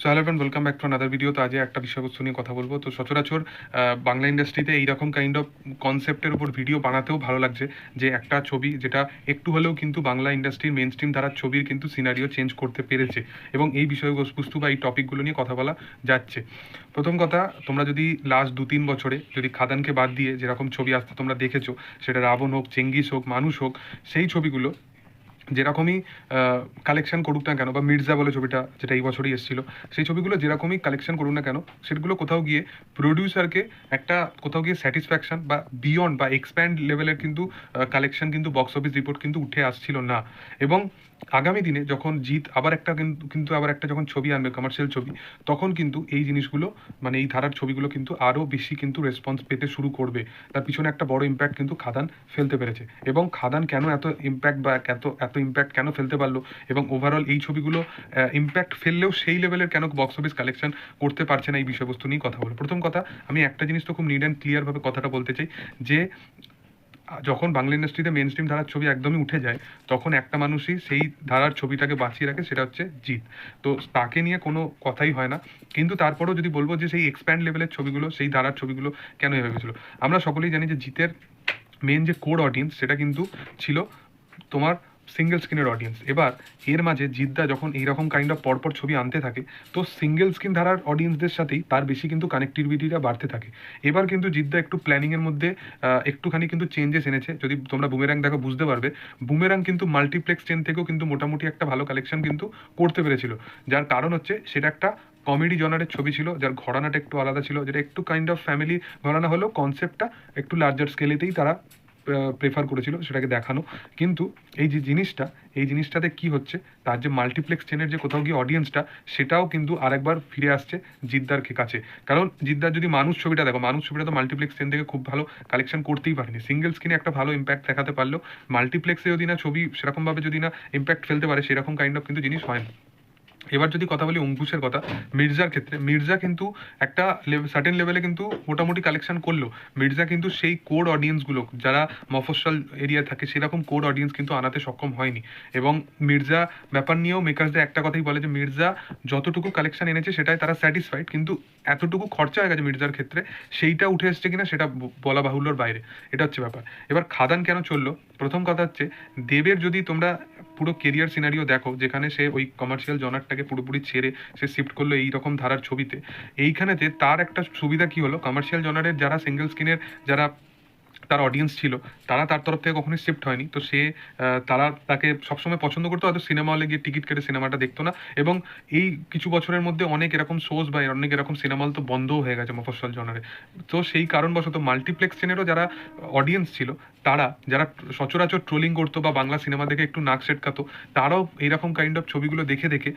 So hello friend welcome back to another video তো আজ একটা বিষয়বস্তু নিয়ে কথা বলব। তো সচরাচর বাংলা ইন্ডাস্ট্রিতে এইরকম কাইন্ড অফ কনসেপ্টের উপর ভিডিও বানাতেও ভালো লাগছে যে একটা ছবি যেটা একটু হলেও কিন্তু বাংলা ইন্ডাস্ট্রির মেন স্ট্রিম ধারার ছবির কিন্তু সিনারিও চেঞ্জ করতে পেরেছে এবং এই বিষয়বস্তু বা এই টপিকগুলো নিয়ে কথা বলা যাচ্ছে। প্রথম কথা, তোমরা যদি লাস্ট দু তিন বছরে যদি খাদানকে বাদ দিয়ে যেরকম ছবি আসতে তোমরা দেখেছ, সেটা রাবণ হোক, চেঙ্গিস হোক, মানুষ হোক, সেই ছবিগুলো যেরকমই কালেকশন করুক না কেন, বা মির্জা বলে ছবিটা যেটা এই বছরই এসেছিল, সেই ছবিগুলো যেরকমই কালেকশন করুক না কেন, সেগুলো কোথাও গিয়ে প্রডিউসারকে একটা কোথাও গিয়ে স্যাটিসফ্যাকশন বা বিয়ন্ড বা এক্সপ্যান্ড লেভেলের কিন্তু কালেকশন কিন্তু বক্স অফিস রিপোর্ট কিন্তু উঠে আসছিল না। এবং আগামী দিনে যখন জিৎ আবার একটা কিন্তু কিন্তু আবার একটা যখন ছবি আনবে কমার্শিয়াল ছবি, তখন কিন্তু এই জিনিসগুলো মানে এই ধারার ছবিগুলো কিন্তু আরও বেশি কিন্তু রেসপন্স পেতে শুরু করবে। তার পিছনে একটা বড় ইম্প্যাক্ট কিন্তু খাদান ফেলতে পেরেছে। এবং খাদান কেন এত ইম্প্যাক্ট বা এত এত ইম্প্যাক্ট কেন ফেলতে পারল? এবং ওভারঅল এই ছবিগুলো ইম্প্যাক্ট ফেললেও সেই লেভেলের কেন বক্স অফিস কালেকশন করতে পারছে না এই বিষয়বস্তু নিয়ে কথা বলো? প্রথম কথা, আমি একটা জিনিস তো খুব নিড অ্যান্ড ক্লিয়ারভাবে কথাটা বলতে চাই, যে যখন বাংলা ইন্ডাস্ট্রিতে মেন স্ট্রিম ধারার ছবি একদমই উঠে যায়, তখন একটা মানুষই সেই ধারার ছবিটাকে বাঁচিয়ে রাখে, সেটা হচ্ছে জিৎ। তো তাকে নিয়ে কোনো কথাই হয় না। কিন্তু তারপরেও যদি বলব যে সেই এক্সপ্যান্ড লেভেলের ছবিগুলো, সেই ধারার ছবিগুলো কেন এভাবে ছিল আমরা সকলেই জানি যে জিতের মেন যে কোর অডিয়েন্স সেটা কিন্তু ছিল তোমার সিঙ্গেল স্ক্রিনের অডিয়েন্স এবার, এর মাঝে জিদ্দা যখন এইরকম কাইন্ড অফ পরপর ছবি আনতে থাকে, তো সিঙ্গেল স্ক্রিন ধারার অডিয়েন্সদের সাথেই তার বেশি কিন্তু কানেক্টিভিটিটা বাড়তে থাকে। এবার কিন্তু জিদ্দা একটু প্ল্যানিংয়ের মধ্যে একটুখানি কিন্তু চেঞ্জেস এনেছে। যদি তোমরা বুমেরাং দেখো, বুঝতে পারবে বুমেরাং কিন্তু মাল্টিপ্লেক্স চেন থেকেও কিন্তু মোটামুটি একটা ভালো কালেকশন কিন্তু করতে পেরেছিল। যার কারণ হচ্ছে, সেটা একটা কমেডি জনারের ছবি ছিল, যার ঘরানাটা একটু আলাদা ছিল, যেটা একটু কাইন্ড অফ ফ্যামিলি ঘরানা হলেও কনসেপ্টটা একটু লার্জার স্কেলেতেই তারা প্রেফার করেছিল সেটাকে দেখানো। কিন্তু এই যে জিনিসটা, এই জিনিসটাতে কি হচ্ছে, তার যে মাল্টিপ্লেক্স চেনের যে কোথাও গিয়ে অডিয়েন্সটা সেটাও কিন্তু আরেকবার ফিরে আসছে জিদ্দার কাছে। কারণ জিদ্দার যদি মানুষ ছবিটা দেখো, মানুষ ছবিটা তো মাল্টিপ্লেক্স চেন থেকে খুব ভালো কালেকশন করতেই পারেনি। সিঙ্গেল স্ক্রিনে একটা ভালো ইম্প্যাক্ট দেখাতে পারলেও মাল্টিপ্লেক্সে যদি না ছবি সেরকমভাবে যদি না ইম্প্যাক্ট ফেলতে পারে, সেরকম কাইন্ড অফ কিন্তু জিনিস হয় না এবার যদি কথা বলি অঙ্কুশের কথা, মির্জার ক্ষেত্রে, মির্জা কিন্তু একটা সার্টেন লেভেলে কিন্তু মোটামুটি কালেকশন করল। মির্জা কিন্তু সেই কোড অডিয়েন্সগুলো যারা মফস্বল এরিয়া থাকে, সেরকম কোড অডিয়েন্স কিন্তু আনাতে সক্ষম হয়নি। এবং মির্জা ব্যাপার নিয়েও মেকার্সদের একটা কথাই বলে যে, মির্জা যতটুকু কালেকশন এনেছে, সেটাই তারা স্যাটিসফাইড কিন্তু এতটুকু খরচা হয়ে গেছে মির্জার ক্ষেত্রে, সেইটা উঠে এসছে কিনা, সেটা বলা বাহুল্যর বাইরে। এটা হচ্ছে ব্যাপার। এবার খাদান কেন চলল? প্রথম কথা হচ্ছে, দেবের যদি তোমরা পুরো কেরিয়ার সিনারিও দেখো, যেখানে সে ওই কমার্শিয়াল জনারটাকে পুরোপুরি ছেড়ে সে শিফট করল এই রকম ধারার ছবিতে। এইখানেতে তার একটা সুবিধা কি হলো? কমার্শিয়াল জনারের যারা সিঙ্গেল স্ক্রিনের যারা তার অডিয়েন্স ছিল, তারা তার তরফ থেকে কখনোই শিফট হয়নি। তো সে তারা তাকে সবসময় পছন্দ করতো, হয়তো সিনেমা হলে গিয়ে টিকিট কেটে সিনেমাটা দেখতো না। এবং এই কিছু বছরের মধ্যে অনেক এরকম শোজ বা অনেক এরকম সিনেমা হল তো বন্ধও হয়ে গেছে মফস্বল জনারে। তো সেই কারণবশত মাল্টিপ্লেক্স চেনেরও যারা অডিয়েন্স ছিল তারা, যারা সচরাচর ট্রোলিং করতো বা বাংলা সিনেমা দেখে একটু নাক সেটকাতো, তারাও এইরকম কাইন্ড অফ ছবিগুলো দেখে দেখে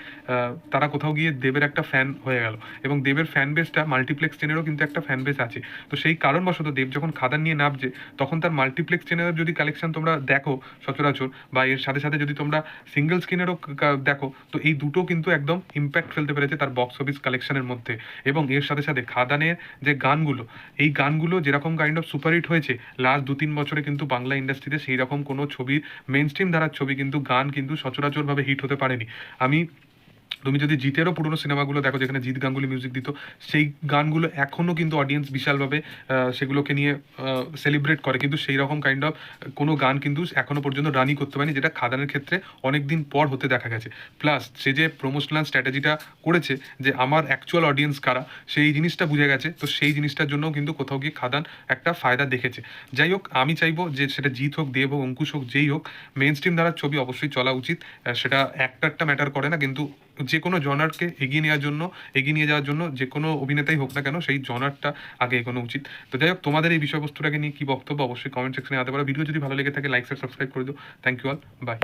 তারা কোথাও গিয়ে দেবের একটা ফ্যান হয়ে গেল। এবং দেবের ফ্যান বেসটা মাল্টিপ্লেক্স চেনেরও কিন্তু একটা ফ্যান বেস আছে। তো সেই কারণবশত দেব যখন খাদান নিয়ে নামছে, তখন তার মাল্টিপ্লেক্স চ্যানেলের যদি কালেকশন তোমরা দেখো সচরাচর, বা এর সাথে সাথে যদি তোমরা সিঙ্গেল স্ক্রিনেরও দেখো, তো এই দুটো কিন্তু একদম ইম্প্যাক্ট ফেলতে পেরেছে তার বক্স অফিস কালেকশনের মধ্যে। এবং এর সাথে সাথে খাদানের যে গানগুলো, এই গানগুলো যেরকম কাইন্ড অফ সুপারহিট হয়েছে লাস্ট দু তিন বছরে কিন্তু বাংলা ইন্ডাস্ট্রিতে সেই রকম কোনো ছবি মেন স্ট্রিম ধারার ছবি কিন্তু গান কিন্তু সচরাচরভাবে হিট হতে পারেনি। আমি তুমি যদি জিতেরও পুরোনো সিনেমাগুলো দেখো, যেখানে জিৎ গাঙ্গুলি মিউজিক দিত, সেই গানগুলো এখনও কিন্তু অডিয়েন্স বিশালভাবে সেগুলোকে নিয়ে সেলিব্রেট করে। কিন্তু সেই রকম কাইন্ড অফ কোনো গান কিন্তু এখনও পর্যন্ত রানই করতে পারেনি, যেটা খাদানের ক্ষেত্রে অনেক দিন পর হতে দেখা গেছে। প্লাস সে যে প্রমোশনাল স্ট্র্যাটেজিটা করেছে, যে আমার অ্যাকচুয়াল অডিয়েন্স কারা, সেই জিনিসটা বুঝে গেছে। তো সেই জিনিসটার জন্য কিন্তু কোথাও গিয়ে খাদান একটা ফায়দা দেখেছে। যাই হোক, আমি চাইব যে সেটা জিৎ হোক, দেব হোক, অঙ্কুশ হোক, যেই হোক মেন স্ট্রিম দ্বারা ছবি অবশ্যই চলা উচিত। সেটা একটা ম্যাটার করে না, কিন্তু যে কোনো জনারকে এগিয়ে নেওয়ার জন্য, এগিয়ে নিয়ে যাওয়ার জন্য যে কোনো অভিনেতাই হোক না কেন সেই জনারটা আগে এগোনো উচিত। তো যাই হোক, তোমাদের এই বিষয়বস্তুটাকে নিয়ে কী বক্তব্য অবশ্যই কমেন্ট সেকশনে আনতে পারো। ভিডিও যদি ভালো লেগে থাকে লাইক সাবস্ক্রাইব করে দিও। Thank you all by